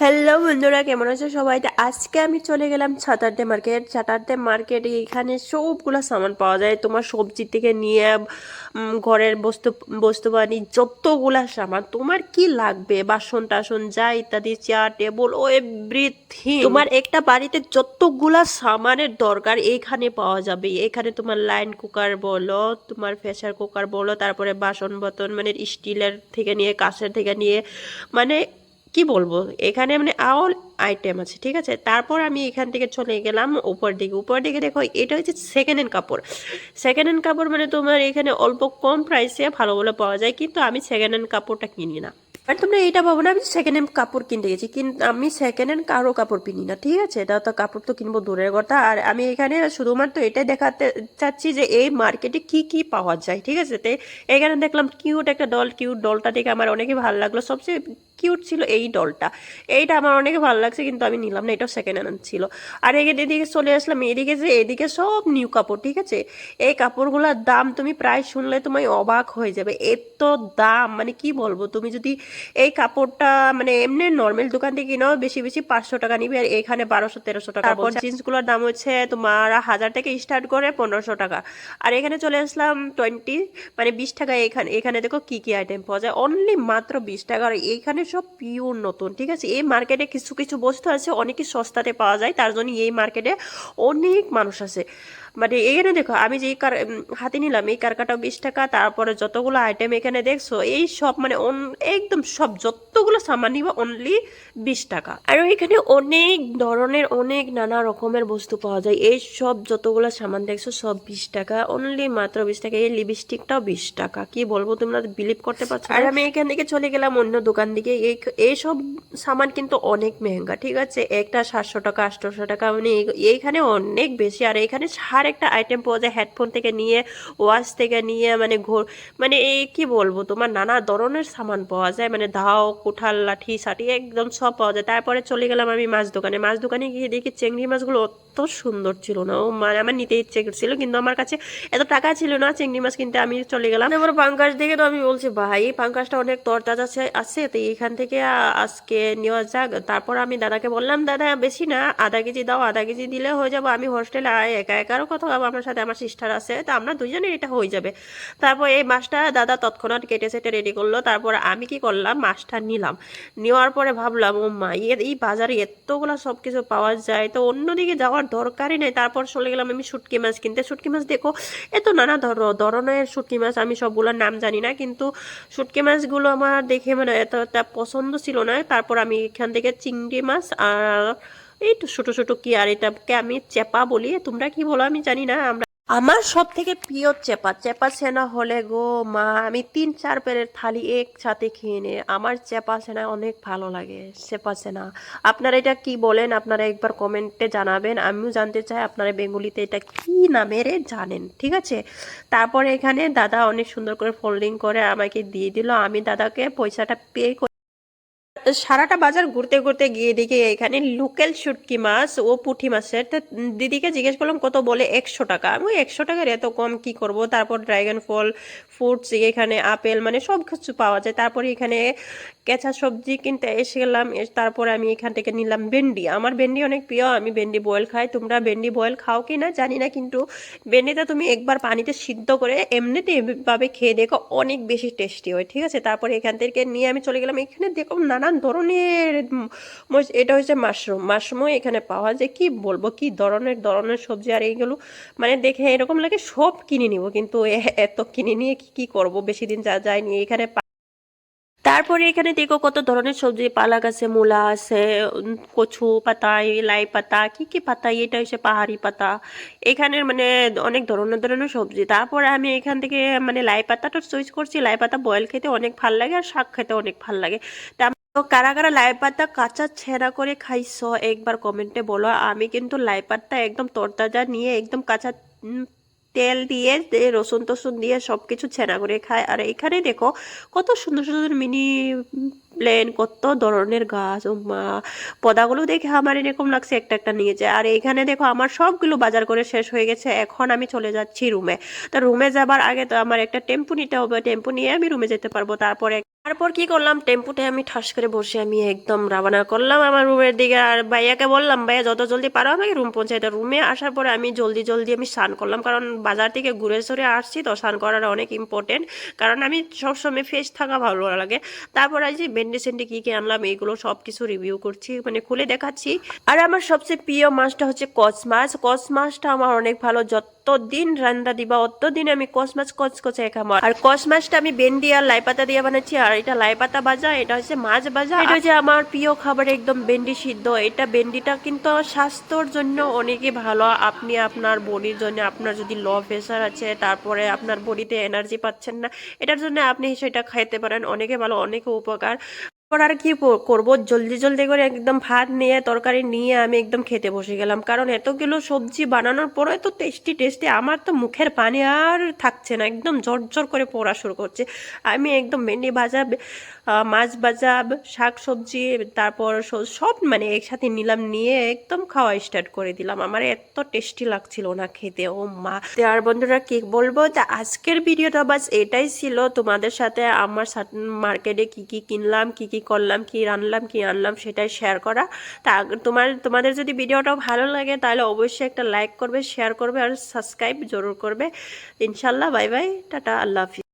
Hello বন্ধুরা, কেমন আছো সবাই? আজকে আমি চলে গেলাম ছাতারদে মার্কেট ছাতারদে মার্কেটে এখানে সবগুলো সামান পাওয়া যায়। তোমার সবজি থেকে নিয়ে ঘরের বস্তু বস্তু বানি, যতগুলা সামান, তোমার কি লাগবে? বাসন টাসন যা ইত্যাদি চেয়ার টেবল ও এভরিথিং তোমার একটা বাড়িতে যতগুলা সামানের দরকার এইখানে পাওয়া যাবে। এখানে তোমার লাইন কুকার বলো, তোমার প্রেসার কুকার বলো, তারপরে বাসন বর্তন মানে স্টিলের থেকে নিয়ে, কাঁচের থেকে নিয়ে মানে কি বলব? এখানে মানে অল আইটেম আছে, ঠিক আছে? তারপর আমি এখান থেকে চলে গেলাম উপর দিকে। উপর দিকে দেখো, এটা হচ্ছে সেকেন্ড হ্যান্ড কাপড়। সেকেন্ড হ্যান্ড কাপড় মানে তোমার এখানে অল্প কম প্রাইসে ভালো ভালো পাওয়া যায়, কিন্তু আমি সেকেন্ড হ্যান্ড কাপড়টা কিনি না। আর তোমরা এটা ভাবো না, আমি সেকেন্ড হ্যান্ড কাপড় কিনতে গেছি কিন্তু আমি সেকেন্ড হ্যান্ড কারও কাপড় কিনি না, ঠিক আছে? তা তো কাপড় তো কিনবো দূরের কথা। আর আমি এখানে শুধুমাত্র এটাই দেখাতে চাচ্ছি যে এই মার্কেটে কি কি পাওয়া যায়, ঠিক আছে? তো এখানে দেখলাম কিউট একটা ডল কিউট ডলটা দেখে আমার অনেকই ভালো লাগল। সবচেয়ে কিউট ছিল এই ডলটা এইটা আমার অনেক ভালো লাগছে কিন্তু আমি নিলাম না এটাও সেকেন্ড হ্যান্ড ছিল। আর এদিকে এদিকে চলে আসলাম এদিকে যে এদিকে সব নিউ কাপড় ঠিক আছে? এই কাপড়গুলোর দাম তুমি প্রায় শুনলে তুমি অবাক হয়ে যাবে। এত দাম মানে কি বলব? তুমি যদি এই কাপড়টা মানে এমনি নর্মাল দোকান থেকে কিনো বেশি বেশি পাঁচশো টাকা নিবে আর এখানে বারোশো তেরোশো টাকা তারপর জিন্সগুলোর দাম হচ্ছে তোমার হাজার থেকে স্টার্ট করে পনেরোশো টাকা। আর এখানে চলে আসলাম টোয়েন্টি মানে বিশ টাকা এখানে এখানে দেখো কি কি আইটেম পাওয়া যায়। অনলি মাত্র বিশ টাকা আর এইখানে সব পিওর নতুন, ঠিক আছে? এই মার্কেটে কিছু কিছু বস্তু আছে, অনেকই সস্তাতে পাওয়া যায়, তার জন্য এই মার্কেটে অনেক মানুষ আছে। মানে এখানে দেখো, আমি যে কার হাতে নিলাম, এই কারকাটাও বিশ টাকা, তারপরে যতগুলো আইটেম এখানে দেখছ, এই সব মানে একদম সব যতগুলো সামান নিবা অনলি বিশ টাকা। আর এখানে অনেক ধরনের, অনেক নানা রকমের বস্তু পাওয়া যায়। এই সব যতগুলো সামান দেখছ, সব বিশ টাকা অনলি মাত্র বিশ টাকা। এই লিপস্টিকটাও বিশ টাকা। কি বলব, তোমরা বিলিভ করতে পারছ? আর আমি এখান থেকে চলে গেলাম অন্য দোকান দিকে। এই এইসব সামান কিন্তু অনেক মেহেঙ্গা, ঠিক আছে? একটা সাতশো টাকা, আটশোশো টাকা মানে এই- এইখানে অনেক বেশি। আর এখানে সার একটা আইটেম পাওয়া যায় হেডফোন থেকে নিয়ে ওয়াচ থেকে নিয়ে মানে ঘোর মানে এই কি বলব তোমার নানা ধরনের সামান পাওয়া যায় মানে ধাও কুঠাল, লাঠি সাটি একদম সব পাওয়া যায়। তারপরে চলে গেলাম আমি মাছ দোকানে। মাছ দোকানে গিয়ে দেখি চিংড়ি মাছগুলো অত সুন্দর ছিল না। ও মানে আমার নিতে ইচ্ছে করছিল, কিন্তু আমার কাছে এত টাকা ছিল না চিংড়ি মাছ কিনতে, আমি চলে গেলাম। আমার পাঙ্কাশ দেখে তো আমি বলছি, ভাই পাঙ্কাশটা অনেক তরতাজা আছে আছে, তো এইখান থেকে আজকে নেওয়া যাক। তারপর আমি দাদাকে বললাম, দাদা, বেশি না, আধা কেজি দাও, আধা কেজি দিলে হয়ে যাব। আমি হোস্টেলে একা একারও কথা বলব আমার সাথে আমার সিস্টার আছে, তো আমরা দুজনের এটা হয়ে যাবে। তারপর এই মাছটা দাদা তৎক্ষণাৎ কেটে সেটে রেডি করল, তারপর আমি কি করলাম মাছটা নিলাম। নেওয়ার পরে ভাবলাম, ও মা এই বাজারে এতগুলো সব কিছু পাওয়া যায়, তো অন্যদিকে যাওয়ার দরকারই নেই। তারপর চলে গেলাম আমি শুটকি মাছ কিনতে। শুটকি মাছ দেখো এত নানা ধর- ধরনের শুটকি মাছ, আমি সবগুলোর নাম জানি না, কিন্তু শুটকি মাছগুলো আমার দেখে মানে এত পছন্দ ছিল না। তারপর আমি এখান থেকে চিংড়ি মাছ আর এই তো ছোটো ছোটো কি আর এটাকে আমি চেপা বলি? তোমরা কি বলো? আমি জানি না, আমরা আমার সব থেকে প্রিয় চেপা। চেপা সেনা হলে গো মা, আমি তিন, চার পেরের থালি একসাথে খেয়ে নে আমার চেপা সেনা অনেক ভালো লাগে, চেপা সেনা আপনারা এটা কি বলেন? আপনারা একবার কমেন্টে জানাবেন। আমিও জানতে চাই আপনারা বেঙ্গলিতে এটা কি নামের জানেন, ঠিক আছে? তারপরে এখানে দাদা অনেক সুন্দর করে ফোল্ডিং করে আমাকে দিয়ে দিল। আমি দাদাকে পয়সাটা পে সারাটা বাজার ঘুরতে ঘুরতে গিয়ে দেখি এখানে লোকাল শুটকি মাছ ও পুঁটি মাছের। তো দিদিকে জিজ্ঞেস করলাম, কত বলে? একশো টাকা। আমি একশো টাকার এত কম কি করব? তারপর ড্রাগন ফল, ফ্রুটস, এখানে আপেল মানে সব কিছু পাওয়া যায়। তারপরে এখানে কেঁচা সবজি কিনতে এসে গেলাম তারপরে আমি এখান থেকে নিলাম ভেন্ডি। আমার ভেন্ডি অনেক প্রিয়, আমি ভেন্ডি বয়েল খাই। তোমরা ভেন্ডি বয়েল খাও কি না জানি না, কিন্তু ভেন্ডিটা তুমি একবার পানিতে সিদ্ধ করে এমনিতে এভাবে খেয়ে দেখো অনেক বেশি টেস্টি হয়, ঠিক আছে? তারপরে এখান থেকে নিয়ে আমি চলে গেলাম। এখানে দেখো নানান ধরনের এটা হচ্ছে মাশরুম মাশরুমও এখানে পাওয়া যায়। কি বলব, কি ধরনের ধরনের সবজি আর এইগুলো মানে দেখে এরকম লাগে সব কিনে নিব, কিন্তু এত কিনে নিয়ে কি কি করব? বেশি দিন যা, যায়নি। এখানে তারপরে এখানে দেখো কত ধরনের সবজি, পালাক আছে, মূলা আছে কচু পাতা লাই পাতা, কি কি পাতা, এটা হচ্ছে পাহাড়ি পাতা। এখানের মানে অনেক ধরনের ধরনের সবজি। তারপরে আমি এখান থেকে মানে লাই পাতাটা চুজ করছি। লাই পাতা বয়েল খেতে অনেক ভালো লাগে আর শাক খেতে অনেক ভালো লাগে। তা তো কারা কারা লাই পাতা কাঁচা ছেঁড়া করে খাইছো একবার কমেন্টে বলো। আমি কিন্তু লাই পাতা একদম তরতাজা নিয়ে একদম কাঁচা তেল দিয়ে রসুন টসুন দিয়ে সব কিছু ছেনা করে খায়। আর এখানে দেখো, কত সুন্দর সুন্দর মিনি প্লেন কত ধরনের গাছ। ও মা, পদাগুলো দেখে আমার এরকম লাগছে একটা একটা নিয়ে যায়। আর এখানে দেখো, আমার সবগুলো বাজার করে শেষ হয়ে গেছে। এখন আমি চলে যাচ্ছি রুমে তো রুমে যাবার আগে তো আমার একটা টেম্পু নিতে হবে। টেম্পু নিয়ে আমি রুমে যেতে পারব। তারপরে তারপর কি করলাম? টেম্পুতে আমি ঠাস করে বসে আমি একদম রাবানা করলাম আমার রুমের দিকে। আর ভাইয়াকে বললাম, ভাইয়া, যত জলদি পারো আমাকে রুম পৌঁছাইতে রুমে আসার পরে আমি জলদি জলদি আমি স্নান করলাম। কারণ বাজার থেকে ঘুরে সরে আসছি তো স্নান করাটা অনেক ইম্পর্টেন্ট কারণ আমি সবসময় ফ্রেশ থাকা ভালো লাগে। তারপর আজ যে বেন্ডি সেন্ডি কী কী আনলাম, এইগুলো সব কিছু রিভিউ করছি মানে খুলে দেখাচ্ছি। আর আমার সবচেয়ে প্রিয় মাছটা হচ্ছে কচ মাছ। কচ মাছটা আমার অনেক ভালো যত দিন রান্দা দিবা অত দিন আমি কচ মাছ কচ কচে খাব আর কচ মাছটা আমি বেন্ডি আর লাইপাতা দিয়ে বানাচ্ছি আর এটা লাই পাতা ভাজা এটা হচ্ছে মাছ ভাজা। এটা হচ্ছে আমার প্রিয় খাবার একদম বেন্ডি সিদ্ধ। এটা বেন্ডিটা কিন্তু স্বাস্থ্যর জন্য অনেকই ভালো। আপনি আপনার বডির জন্য আপনার যদি লো প্রেশার আছে তারপরে আপনার বডিতে এনার্জি পাচ্ছেন না এটার জন্য আপনি সেটা খাইতে পারেন। অনেকে ভালো অনেকে উপকার। এরপর আর কি করব? জলদি জলদি করে একদম ভাত নিয়ে, তরকারি নিয়ে আমি একদম খেতে বসে গেলাম। কারণ এতগুলো সবজি বানানোর পরে তো টেস্টি টেস্টি আমার তো মুখের পানি আর থাকছে না। একদম জোর জোর করে পড়া শুরু করছে। আমি একদম ভেন্ডি ভাজা মাছ ভাজা, শাক সবজি, তারপর সব মানে একসাথে নিলাম, নিয়ে একদম খাওয়া স্টার্ট করে দিলাম। আমার এত টেস্টি লাগছিল না খেতে, ও মা। আর বন্ধুরা, কি বলব? তা আজকের ভিডিওটা বাস এটাই ছিল। তোমাদের সাথে আমার মার্কেটে কি কি কিনলাম, কি কি করলাম, কি রানলাম, কি আনলাম সেটাই শেয়ার করা। তা তোমার, তোমাদের যদি ভিডিওটাও ভালো লাগে, তাহলে অবশ্যই একটা লাইক করবে শেয়ার করবে আর সাবস্ক্রাইব জরুর করবে। ইনশাল্লাহ বাই বাই টাটা, আল্লাহ হাফিজ।